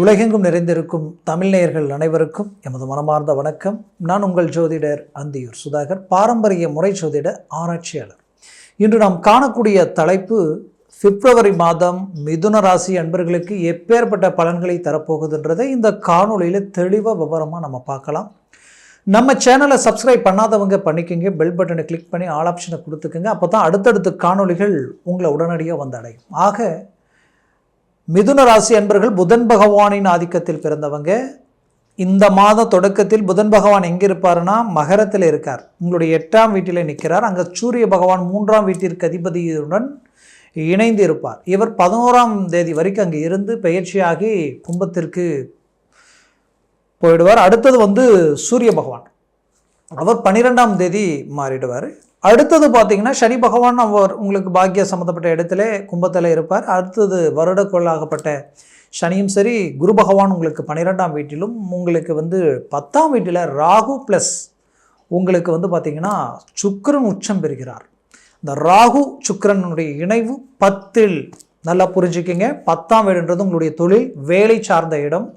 உலகெங்கும் நிறைந்திருக்கும் தமிழ் நேயர்கள் அனைவருக்கும் எமது மனமார்ந்த வணக்கம். நான் உங்கள் ஜோதிடர் அந்தியூர் சுதாகர் பாரம்பரிய முறை ஜோதிட ஆராய்ச்சியாளர். இன்று நாம் காணக்கூடிய தலைப்பு பிப்ரவரி மாதம் மிதுன ராசி அன்பர்களுக்கு எப்பேற்பட்ட பலன்களை தரப்போகுதுன்றதை இந்த காணொலியில் தெளிவாக விவரமாக நம்ம பார்க்கலாம். நம்ம சேனலை சப்ஸ்கிரைப் பண்ணாதவங்க பண்ணிக்கோங்க. பெல் பட்டனை கிளிக் பண்ணி ஆல் ஆப்ஷனை கொடுத்துக்கோங்க. அப்போ தான் அடுத்தடுத்த காணொளிகள் உங்களை உடனடியாக வந்தடையும் ஆக மிதுன ராசி அன்பர்கள் புதன் பகவானின் ஆதிக்கத்தில் பிறந்தவங்க. இந்த மாத தொடக்கத்தில் புதன் பகவான் எங்கே இருப்பாருன்னா மகரத்தில் இருக்கார். உங்களுடைய எட்டாம் வீட்டில் நிற்கிறார். அங்கே சூரிய பகவான் மூன்றாம் வீட்டிற்கு அதிபதியுடன் இணைந்து இருப்பார். இவர் பதினோராம் தேதி வரைக்கும் அங்கே இருந்து பயிற்சியாகி கும்பத்திற்கு போயிடுவார். அடுத்தது வந்து சூரிய பகவான். அவர் பன்னிரெண்டாம் தேதி மாறிடுவார். அடுத்தது பார்த்தீங்கன்னா சனி பகவான் அவர் உங்களுக்கு பாக்கிய சம்மந்தப்பட்ட இடத்துல கும்பத்தில் இருப்பார். அடுத்தது வருடக்கொள்ளாகப்பட்ட சனியும் சரி குரு பகவான் உங்களுக்கு பன்னிரெண்டாம் வீட்டிலும் உங்களுக்கு வந்து பத்தாம் வீட்டில் ராகு ப்ளஸ் உங்களுக்கு வந்து பார்த்தீங்கன்னா சுக்கரன் உச்சம் பெறுகிறார். இந்த ராகு சுக்கரனுடைய இணைவு பத்தில் நல்லா புரிஞ்சுக்கிங்க. பத்தாம் வீடுன்றது உங்களுடைய தொழில் வேலை சார்ந்த இடம்.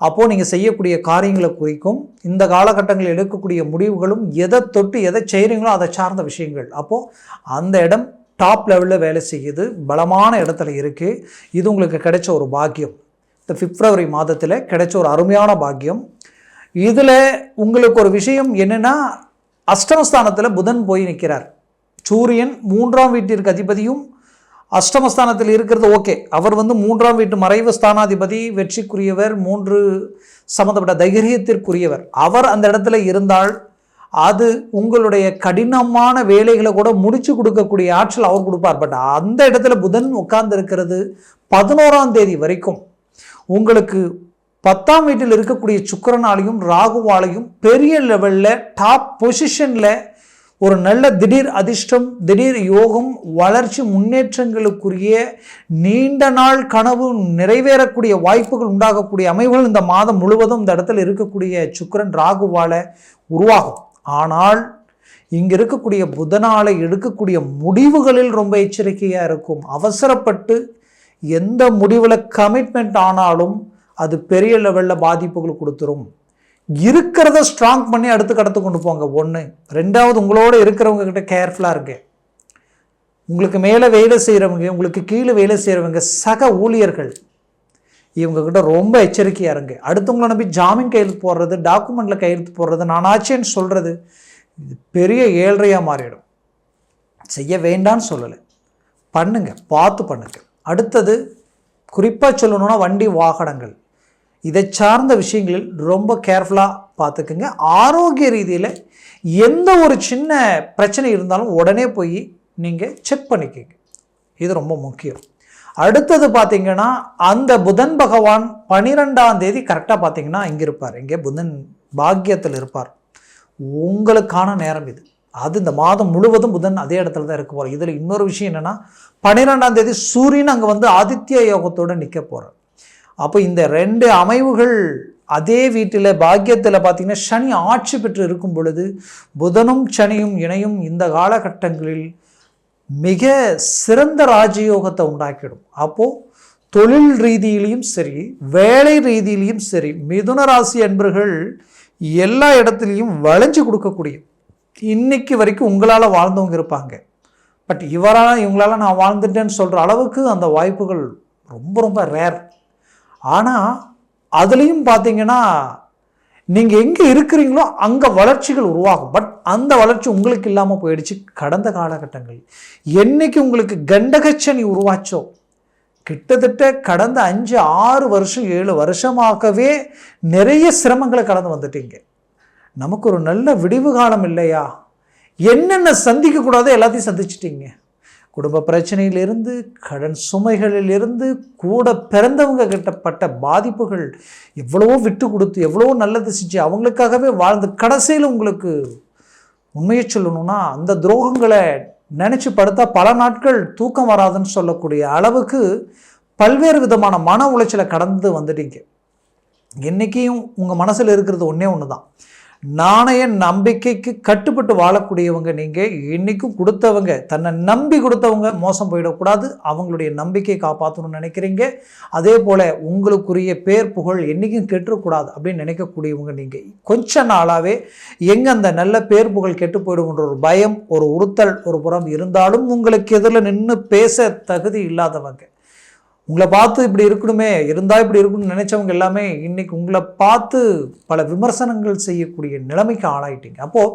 அப்போது நீங்கள் செய்யக்கூடிய காரியங்களை குறிக்கும் இந்த காலகட்டங்களில் எடுக்கக்கூடிய முடிவுகளும் எதை தொட்டு எதை செய்கிறீங்களோ அதை சார்ந்த விஷயங்கள். அப்போது அந்த இடம் டாப் லெவலில் வேலை செய்யுது பலமான இடத்துல இருக்குது இது உங்களுக்கு கிடைச்ச ஒரு பாக்கியம். இந்த பிப்ரவரி மாதத்தில் கிடைச்ச ஒரு அருமையான பாக்கியம். இதில் உங்களுக்கு ஒரு விஷயம் என்னென்னா அஷ்டமஸ்தானத்தில் புதன் போய் நிற்கிறார் சூரியன் மூன்றாம் வீட்டிற்கு அதிபதியும் அஷ்டமஸ்தானத்தில் இருக்கிறது ஓகே. அவர் வந்து மூன்றாம் வீட்டு மறைவு ஸ்தானாதிபதி வெற்றிக்குரியவர் மூன்று சம்மந்தப்பட்ட தைரியத்திற்குரியவர் அவர் அந்த இடத்துல இருந்தால் அது உங்களுடைய கடினமான வேலைகளை கூட முடிச்சு கொடுக்கக்கூடிய ஆற்றல் அவர் கொடுப்பார். பட் அந்த இடத்துல புதன் உட்கார்ந்து இருக்கிறது பதினோராம் தேதி வரைக்கும். உங்களுக்கு பத்தாம் வீட்டில் இருக்கக்கூடிய சுக்கரனாலையும் ராகுவாலையும் பெரிய லெவலில் டாப் பொசிஷனில் ஒரு நல்ல திடீர் அதிர்ஷ்டம் திடீர் யோகம் வளர்ச்சி முன்னேற்றங்களுக்குரிய நீண்ட நாள் கனவு நிறைவேறக்கூடிய வாய்ப்புகள் உண்டாகக்கூடிய அமைவுகள் இந்த மாதம் முழுவதும் இந்த இடத்துல இருக்கக்கூடிய சுக்கரன் ராகுவால உருவாகும். ஆனால் இங்கே இருக்கக்கூடிய புதனால எடுக்கக்கூடிய முடிவுகளில் ரொம்ப எச்சரிக்கையாக இருக்கும். அவசரப்பட்டு எந்த முடிவில் கமிட்மெண்ட் ஆனாலும் அது பெரிய லெவலில் பாதிப்புகள் கொடுத்துரும். இருக்கிறத ஸ்ட்ராங் பண்ணி அடுத்து கடத்து கொண்டு போங்க. ஒன்று ரெண்டாவது உங்களோட இருக்கிறவங்க கிட்ட கேர்ஃபுல்லாக இருங்க. உங்களுக்கு மேலே வேலை செய்கிறவங்க உங்களுக்கு கீழே வேலை செய்கிறவங்க சக ஊழியர்கள் இவங்கக்கிட்ட ரொம்ப எச்சரிக்கையாக இருங்க. அடுத்தவங்களை நம்பி ஜாமீன் கையெழுத்து போடுறது டாக்குமெண்ட்டில் கையெழுத்து போடுறது நானாச்சேன்னு சொல்கிறது இது பெரிய ஏழ்றையாக மாறிடும். செய்ய வேண்டான்னு சொல்லலை. பண்ணுங்க. பார்த்து பண்ணுங்க. அடுத்தது குறிப்பாக சொல்லணுன்னா வண்டி வாகனங்கள். இதை சார்ந்த விஷயங்களில் ரொம்ப கேர்ஃபுல்லாக பார்த்துக்குங்க. ஆரோக்கிய ரீதியில் எந்த ஒரு சின்ன பிரச்சனை இருந்தாலும் உடனே போய் நீங்கள் செக் பண்ணிக்கோங்க. இது ரொம்ப முக்கியம். அடுத்தது பார்த்தீங்கன்னா அந்த புதன் பகவான் பனிரெண்டாம் தேதி கரெக்டாக பார்த்தீங்கன்னா இங்கே இருப்பார். இங்கே புதன் பாக்கியத்தில் இருப்பார். உங்களுக்கான நேரம் இது. அது இந்த மாதம் முழுவதும் புதன் அதே இடத்துல தான் இருக்க போகிறார் இதில் இன்னொரு விஷயம் என்னென்னா பன்னிரெண்டாம் தேதி சூரியன் அங்கே வந்து ஆதித்ய யோகத்தோடு நிற்க போகிறார் அப்போ இந்த ரெண்டு அமைவுகள் அதே வீட்டில் பாக்கியத்தில் பார்த்தீங்கன்னா சனி ஆட்சி பெற்று இருக்கும் பொழுது புதனும் சனியும் இணையும் இந்த காலகட்டங்களில் மிக சிறந்த ராஜயோகத்தை உண்டாக்கிடும். அப்போது தொழில் ரீதியிலையும் சரி வேலை ரீதியிலையும் சரி மிதுன ராசி அன்பர்கள் எல்லா இடத்துலையும் வளைஞ்சு கொடுக்கக்கூடிய இன்னைக்கு வரைக்கும் உங்களால் வாழ்ந்தவங்க இருப்பாங்க. பட் இவரால் இவங்களால் நான் வாழ்ந்துட்டேன்னு சொல்கிற அளவுக்கு அந்த வாய்ப்புகள் ரொம்ப ரொம்ப ரேர் ஆனால் அதுலேயும் பார்த்தீங்கன்னா நீங்கள் எங்கே இருக்கிறீங்களோ அங்கே வளர்ச்சிகள் உருவாகும். பட் அந்த வளர்ச்சி உங்களுக்கு இல்லாமல் போயிடுச்சு கடந்த காலகட்டங்கள் என்னைக்கு உங்களுக்கு கண்டகச்சனி உருவாச்சோ கிட்டத்தட்ட கடந்த அஞ்சு ஆறு வருஷம் ஏழு வருஷமாகவே நிறைய சிரமங்களை கடந்து வந்துட்டீங்க. நமக்கு ஒரு நல்ல விடிவு காலம் இல்லையா? என்னென்ன சந்திக்கக்கூடாதோ எல்லாத்தையும் சந்திச்சிட்டிங்க. குடும்ப பிரச்சனையிலிருந்து கடன் சுமைகளிலிருந்து கூட பிறந்தவங்க கிட்டப்பட்ட பாதிப்புகள் எவ்வளவோ விட்டு கொடுத்து எவ்வளவோ நல்லது செஞ்சு அவங்களுக்காகவே வாழ்ந்து கடைசியில் உங்களுக்கு உண்மையை சொல்லணும்னா அந்த துரோகங்களை நினச்சி படுத்தா பல நாட்கள் தூக்கம் வராதுன்னு சொல்லக்கூடிய அளவுக்கு பல்வேறு விதமான மன உளைச்சலை கடந்து வந்துட்டீங்க. என்றைக்கையும் உங்கள் மனசில் இருக்கிறது ஒன்றே ஒன்று தான் நாணய நம்பிக்கைக்கு கட்டுப்பட்டு வாழக்கூடியவங்க நீங்கள் இன்றைக்கும் கொடுத்தவங்க தன்னை நம்பி கொடுத்தவங்க மோசம் போயிடக்கூடாது. அவங்களுடைய நம்பிக்கையை காப்பாற்றணும்னு நினைக்கிறீங்க. அதே போல் உங்களுக்குரிய பேர் புகழ் என்றைக்கும் கெட்டுக்கூடாது அப்படின்னு நினைக்கக்கூடியவங்க நீங்கள் கொஞ்ச நாளாகவே எங்கே அந்த நல்ல பேர் புகழ் கெட்டு போயிடும்ன்ற ஒரு பயம் ஒரு உறுத்தல் ஒரு புறம் இருந்தாலும் உங்களுக்கு எதிரில் நின்று பேச தகுதி இல்லாதவங்க. உங்களை பார்த்து இப்படி இருக்கணுமே இருந்தால் இப்படி இருக்கணும்னு நினைச்சவங்க எல்லாமே இன்னைக்கு உங்களை பார்த்து பல விமர்சனங்கள் செய்யக்கூடிய நிலைமைக்கு ஆளாயிட்டீங்க. அப்போது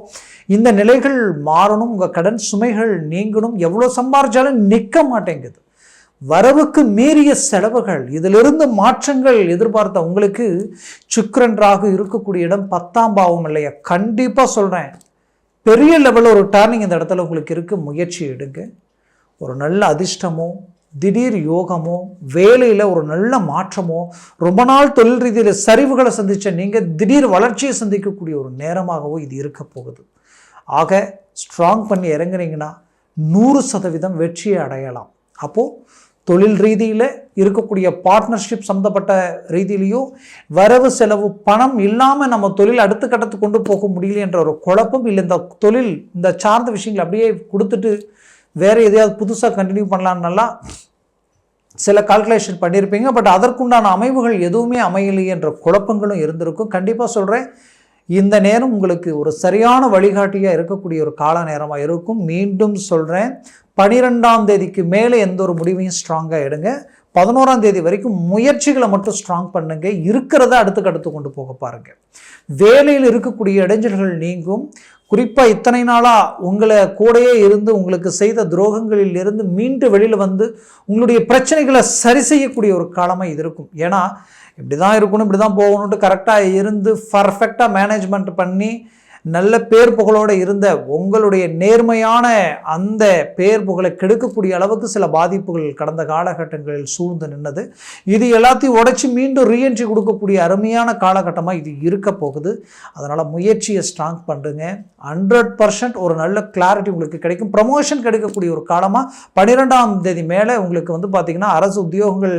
இந்த நிலைகள் மாறணும் உங்கள் கடன் சுமைகள் நீங்கணும் எவ்வளோ சம்பாரிச்சாலும் நிற்க மாட்டேங்குது. வரவுக்கு மீறிய செலவுகள் இதிலிருந்து மாற்றங்கள் எதிர்பார்த்த உங்களுக்கு சுக்கரன்றாக இருக்கக்கூடிய இடம் பத்தாம் பாவம் இல்லையா? கண்டிப்பாக சொல்கிறேன் பெரிய லெவலில் ஒரு டேர்னிங் இந்த இடத்துல உங்களுக்கு இருக்குது முயற்சி எடுங்க. ஒரு நல்ல அதிர்ஷ்டமோ திடீர் யோகமோ வேலையில் ஒரு நல்ல மாற்றமோ ரொம்ப நாள் தொழில் ரீதியில் சரிவுகளை சந்தித்த நீங்கள் திடீர் வளர்ச்சியை சந்திக்கக்கூடிய ஒரு நேரமாகவோ இது இருக்க போகுது. ஆக ஸ்ட்ராங் பண்ணி இறங்குனீங்கன்னா நூறு சதவீதம் வெற்றியை அடையலாம். அப்போது தொழில் ரீதியில் இருக்கக்கூடிய பார்ட்னர்ஷிப் சம்மந்தப்பட்ட ரீதியிலையும் வரவு செலவு பணம் இல்லாமல் நம்ம தொழில் அடுத்த கட்டத்துக்கு கொண்டு போக முடியல என்ற ஒரு குழப்பம் இல்லை இந்த தொழில் இந்த சார்ந்த விஷயங்கள் அப்படியே கொடுத்துட்டு வேறு எதையாவது புதுசாக கண்டினியூ பண்ணலான்னெல்லாம் சில கால்குலேஷன் பண்ணியிருப்பீங்க பட் அதற்குண்டான அமைவுகள் எதுவுமே அமையலையே என்ற குழப்பங்களும் இருந்திருக்கும். கண்டிப்பாக சொல்கிறேன் இந்த நேரம் உங்களுக்கு ஒரு சரியான வழிகாட்டியாக இருக்கக்கூடிய ஒரு கால நேரமாக இருக்கும். மீண்டும் சொல்கிறேன் பனிரெண்டாம் தேதிக்கு மேலே எந்த ஒரு முடிவையும் ஸ்ட்ராங்காக எடுங்க. பதினோராம் தேதி வரைக்கும் முயற்சிகளை மட்டும் ஸ்ட்ராங் பண்ணுங்க. இருக்கிறத அடுத்துக்கு அடுத்து கொண்டு போக பாருங்க. வேலையில் இருக்கக்கூடிய இடைஞ்சல்கள் நீங்கும். குறிப்பாக இத்தனை நாளாக உங்களை கூடயே இருந்து உங்களுக்கு செய்த துரோகங்களில் இருந்து மீண்டு வெளியில் வந்து உங்களுடைய பிரச்சனைகளை சரி செய்யக்கூடிய ஒரு காலமாக இது இருக்கும். ஏன்னா இப்படி தான் இருக்கணும் இப்படி தான் போகணுன்ட்டு கரெக்டாக இருந்து பர்ஃபெக்டாக மேனேஜ்மெண்ட் பண்ணி நல்ல பேர் புகழோடு இருந்த உங்களுடைய நேர்மையான அந்த பேர் புகழை கெடுக்கக்கூடிய அளவுக்கு சில பாதிப்புகள் கடந்த காலகட்டங்களில் சூழ்ந்து நின்னது. இது எல்லாத்தையும் உடைச்சி மீண்டும் ரீஎன்ட்ரி கொடுக்கக்கூடிய அருமையான காலகட்டமாக இது இருக்க போகுது. அதனால் முயற்சியை ஸ்ட்ராங் பண்ணுங்க ஹண்ட்ரட் பர்சன்ட் ஒரு நல்ல கிளாரிட்டி உங்களுக்கு கிடைக்கும். ப்ரமோஷன் கிடைக்கக்கூடிய ஒரு காலமாக பன்னிரெண்டாம் தேதி மேலே உங்களுக்கு வந்து பார்த்திங்கன்னா அரசு உத்தியோகங்கள்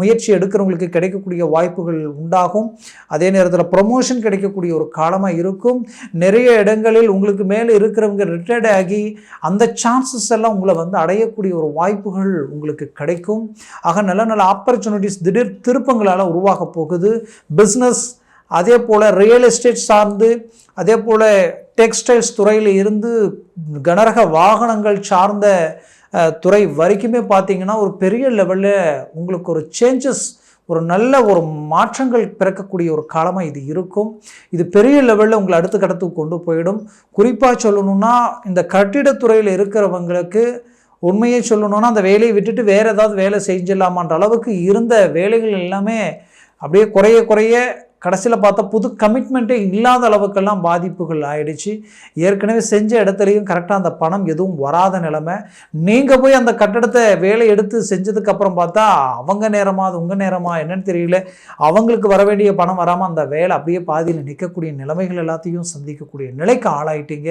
முயற்சி எடுக்கிறவங்களுக்கு கிடைக்கக்கூடிய வாய்ப்புகள் உண்டாகும். அதே நேரத்தில் ப்ரமோஷன் கிடைக்கக்கூடிய ஒரு காலமாக இருக்கும். நிறைய இடங்களில் உங்களுக்கு மேலே இருக்கிறவங்க ரிட்டையர்ட் ஆகி அந்த சான்சஸ் எல்லாம் உங்களை வந்து அடையக்கூடிய ஒரு வாய்ப்புகள் உங்களுக்கு கிடைக்கும். ஆக நல்ல நல்ல ஆப்பர்ச்சுனிட்டிஸ் திடீர் திருப்பங்களால் உருவாக போகுது. பிஸ்னஸ் அதே போல் ரியல் எஸ்டேட் சார்ந்து அதே போல் டெக்ஸ்டைல்ஸ் துறையில் இருந்து கனரக வாகனங்கள் சார்ந்த துறை வரைக்குமே பார்த்தீங்கன்னா ஒரு பெரிய லெவலில் உங்களுக்கு ஒரு சேஞ்சஸ் ஒரு நல்ல ஒரு மாற்றங்கள் பிறக்கக்கூடிய ஒரு காலமாக இது இருக்கும். இது பெரிய லெவலில் உங்களை அடுத்த கடத்துக்கு கொண்டு போயிடும். குறிப்பாக சொல்லணும்னா இந்த கட்டிடத்துறையில் இருக்கிறவங்களுக்கு உண்மையை சொல்லணும்னா அந்த வேலையை விட்டுட்டு வேறு ஏதாவது வேலை செஞ்சிடலாமான்ற அளவுக்கு இருந்த வேலைகள் எல்லாமே அப்படியே குறைய குறைய கடைசியில் பார்த்தா புது கமிட்மெண்ட்டே இல்லாத அளவுக்கெல்லாம் பாதிப்புகள் ஆயிடுச்சு. ஏற்கனவே செஞ்ச இடத்துலையும் கரெக்டாக அந்த பணம் எதுவும் வராத நிலைமை. நீங்கள் போய் அந்த கட்டடத்தை வேலை எடுத்து செஞ்சதுக்கப்புறம் பார்த்தா அவங்க நேரமா அது உங்கள் நேரமா என்னன்னு தெரியல. அவங்களுக்கு வர வேண்டிய பணம் வராமல் அந்த வேலை அப்படியே பாதியில் நிற்கக்கூடிய நிலைமைகள் எல்லாத்தையும் சந்திக்கக்கூடிய நிலைக்கு ஆளாயிட்டீங்க.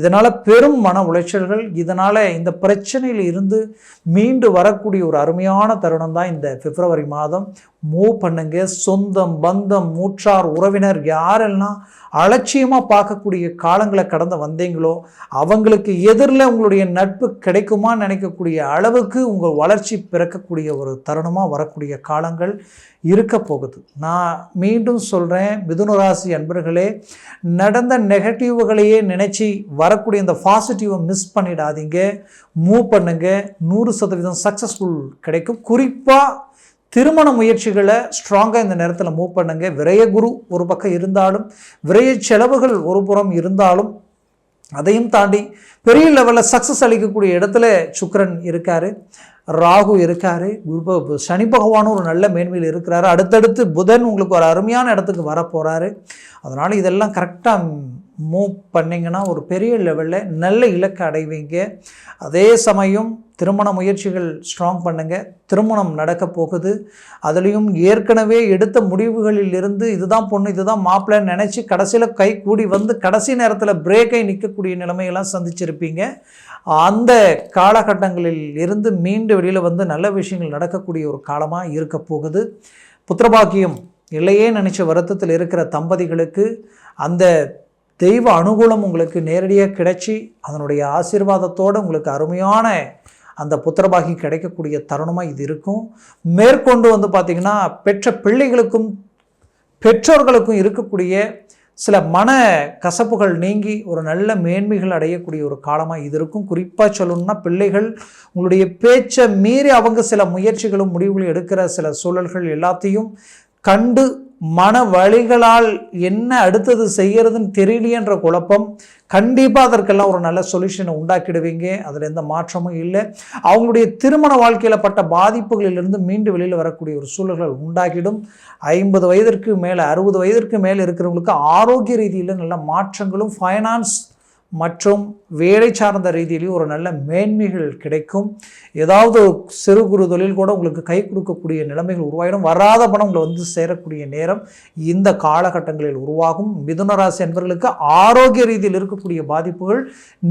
இதனால் பெரும் மன உளைச்சல்கள் இதனால் இந்த பிரச்சனையில் இருந்து மீண்டு வரக்கூடிய ஒரு அருமையான தருணம் தான் இந்த பிப்ரவரி மாதம். மூவ் பண்ணுங்க. சொந்தம் பந்தம் மூற்றார் உறவினர் யாரெல்லாம் அலட்சியமாக பார்க்கக்கூடிய காலங்களை கடந்து வந்தீங்களோ அவங்களுக்கு எதிரில் உங்களுடைய நட்பு கிடைக்குமான்னு நினைக்கக்கூடிய அளவுக்கு உங்கள் வளர்ச்சி பிறக்கக்கூடிய ஒரு தருணமாக வரக்கூடிய காலங்கள் இருக்க போகுது. நான் மீண்டும் சொல்கிறேன் மிதுனராசி அன்பர்களே நடந்த நெகட்டிவ்களையே நினச்சி வரக்கூடிய இந்த பாசிட்டிவை மிஸ் பண்ணிடாதீங்க. மூவ் பண்ணுங்கள் நூறு சதவீதம் சக்ஸஸ்ஃபுல் கிடைக்கும். குறிப்பாக திருமண முயற்சிகளை ஸ்ட்ராங்காக இந்த நேரத்தில் மூவ் பண்ணுங்க. விரைய குரு ஒரு பக்கம் இருந்தாலும் விரைய செலவுகள் ஒரு புறம் இருந்தாலும் அதையும் தாண்டி பெரிய லெவலில் சக்ஸஸ் அளிக்கக்கூடிய இடத்துல சுக்கரன் இருக்கார் ராகு இருக்கார் குரு சனி பகவானும் ஒரு நல்ல மேன்மையில் இருக்கிறாரு. அடுத்தடுத்து புதன் உங்களுக்கு ஒரு அருமையான இடத்துக்கு வர போகிறாரு அதனால் இதெல்லாம் கரெக்டாக மூவ் பண்ணிங்கன்னா ஒரு பெரிய லெவலில் நல்ல இலக்கை அடைவீங்க. அதே சமயம் திருமண முயற்சிகள் ஸ்ட்ராங் பண்ணுங்கள் திருமணம் நடக்க போகுது. அதுலேயும் ஏற்கனவே எடுத்த முடிவுகளில் இருந்து இதுதான் பொண்ணு இதுதான் மாப்பிள்ளைன்னு நினச்சி கடைசியில் கை கூடி வந்து கடைசி நேரத்தில் பிரேக்கை நிற்கக்கூடிய நிலைமையெல்லாம் சந்திச்சிருப்பீங்க. அந்த காலகட்டங்களில் இருந்து மீண்டு வெளியில் வந்து நல்ல விஷயங்கள் நடக்கக்கூடிய ஒரு காலமாக இருக்க போகுது. புத்திரபாக்கியம் இல்லையே நினச்ச வருத்தத்தில் இருக்கிற தம்பதிகளுக்கு அந்த தெய்வ அனுகூலம் உங்களுக்கு நேரடியாக கிடைச்சி அதனுடைய ஆசீர்வாதத்தோடு உங்களுக்கு அருமையான அந்த புத்திரபாகி கிடைக்கக்கூடிய தருணமாக இது இருக்கும். மேற்கொண்டு வந்து பார்த்திங்கன்னா பெற்ற பிள்ளைகளுக்கும் பெற்றோர்களுக்கும் இருக்கக்கூடிய சில மன கசப்புகள் நீங்கி ஒரு நல்ல மேன்மைகள் அடையக்கூடிய ஒரு காலமாக இது இருக்கும். குறிப்பாக சொல்லணும்னா பிள்ளைகள் உங்களுடைய பேச்சை மீறி அவங்க சில முயற்சிகளும் முடிவுகளும் எடுக்கிற சில சூழல்கள் எல்லாத்தையும் கண்டு மன வழிகளால் என்ன அடுத்தது செய்யறதுன்னு தெரியலையன்ற குழப்பம். கண்டிப்பாக அதற்கெல்லாம் ஒரு நல்ல சொல்யூஷனை உண்டாக்கிடுவீங்க. அதில் எந்த மாற்றமும் இல்லை. அவங்களுடைய திருமண வாழ்க்கையில் பட்ட பாதிப்புகளிலிருந்து மீண்டு வெளியில் வரக்கூடிய ஒரு சூழல்கள் உண்டாக்கிடும் ஐம்பது வயதிற்கு மேலே அறுபது வயதிற்கு மேலே இருக்கிறவங்களுக்கு ஆரோக்கிய ரீதியில் நல்ல மாற்றங்களும் ஃபைனான்ஸ் மற்றும் வேலை சார்ந்த ரீதியிலையும் ஒரு நல்ல மேன்மைகள் கிடைக்கும். ஏதாவது ஒரு சிறு குறு தொழில் கூட உங்களுக்கு கை கொடுக்கக்கூடிய நிலைமைகள் உருவாயிடும். வராத பணம் உங்களை வந்து சேரக்கூடிய நேரம் இந்த காலகட்டங்களில் உருவாகும். மிதுன ராசி என்பவர்களுக்கு ஆரோக்கிய ரீதியில் இருக்கக்கூடிய பாதிப்புகள்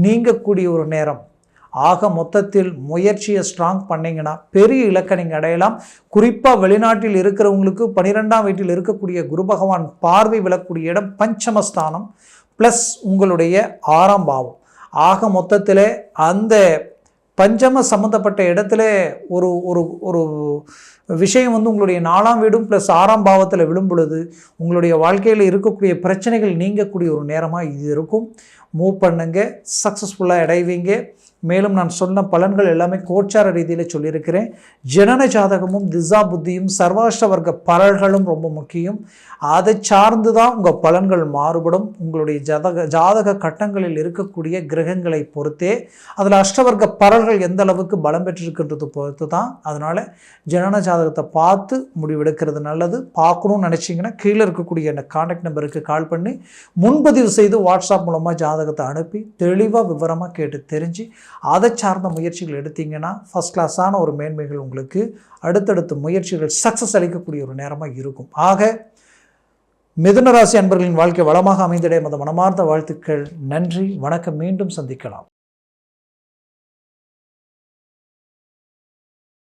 நீங்கக்கூடிய ஒரு நேரம். ஆக மொத்தத்தில் முயற்சியை ஸ்ட்ராங் பண்ணிங்கன்னா பெரிய இலக்கை நீங்கள் அடையலாம். குறிப்பாக வெளிநாட்டில் இருக்கிறவங்களுக்கு பனிரெண்டாம் வீட்டில் இருக்கக்கூடிய குரு பகவான் பார்வை விழக்கூடிய இடம் பஞ்சமஸ்தானம். ப்ளஸ் உங்களுடைய ஆறாம் பாவம். ஆக மொத்தத்தில் அந்த பஞ்சம சம்மந்தப்பட்ட இடத்துல ஒரு ஒரு ஒரு விஷயம் வந்து உங்களுடைய நாலாம் வீடும் ப்ளஸ் ஆறாம் பாவத்தில் விழும் பொழுது உங்களுடைய வாழ்க்கையில் இருக்கக்கூடிய பிரச்சனைகள் நீங்கக்கூடிய ஒரு நேரமாக இது இருக்கும். மூவ் பண்ணுங்க சக்ஸஸ்ஃபுல்லாக அடைவீங்க. மேலும் நான் சொன்ன பலன்கள் எல்லாமே கோச்சார ரீதியில் சொல்லியிருக்கிறேன். ஜனன ஜாதகமும் திசா புத்தியும் சர்வாஷ்ட வர்க்க பலன்களும் ரொம்ப முக்கியம். அதை சார்ந்து தான் உங்கள் பலன்கள் மாறுபடும். உங்களுடைய ஜாதக ஜாதக கட்டங்களில் இருக்கக்கூடிய கிரகங்களை பொறுத்தே அதில் அஷ்டவர்க்க பலன்கள் எந்த அளவுக்கு பலம் பெற்றிருக்கின்றது பொறுத்து தான் அதனால் ஜனன ஜாதகத்தை பார்த்து முடிவெடுக்கிறது நல்லது. பார்க்கணும்னு நினச்சிங்கன்னா கீழே இருக்கக்கூடிய அந்த காண்டாக்ட் நம்பருக்கு கால் பண்ணி முன்பதிவு செய்து வாட்ஸ்அப் மூலமாக ஜாதகத்தை அனுப்பி தெளிவாக விவரமாக கேட்டு தெரிஞ்சு அதை சார்ந்த முயற்சிகள் எடுத்தீங்கன்னா ஃபஸ்ட் கிளாஸான ஒரு மேன்மைகள் உங்களுக்கு அடுத்தடுத்த முயற்சிகள் சக்ஸஸ் அளிக்கக்கூடிய ஒரு நேரமாக இருக்கும். ஆக மிதுனராசி அன்பர்களின் வாழ்க்கை வளமாக அமைந்திட மத மனமார்ந்த வாழ்த்துக்கள். நன்றி. வணக்கம். மீண்டும் சந்திக்கலாம்.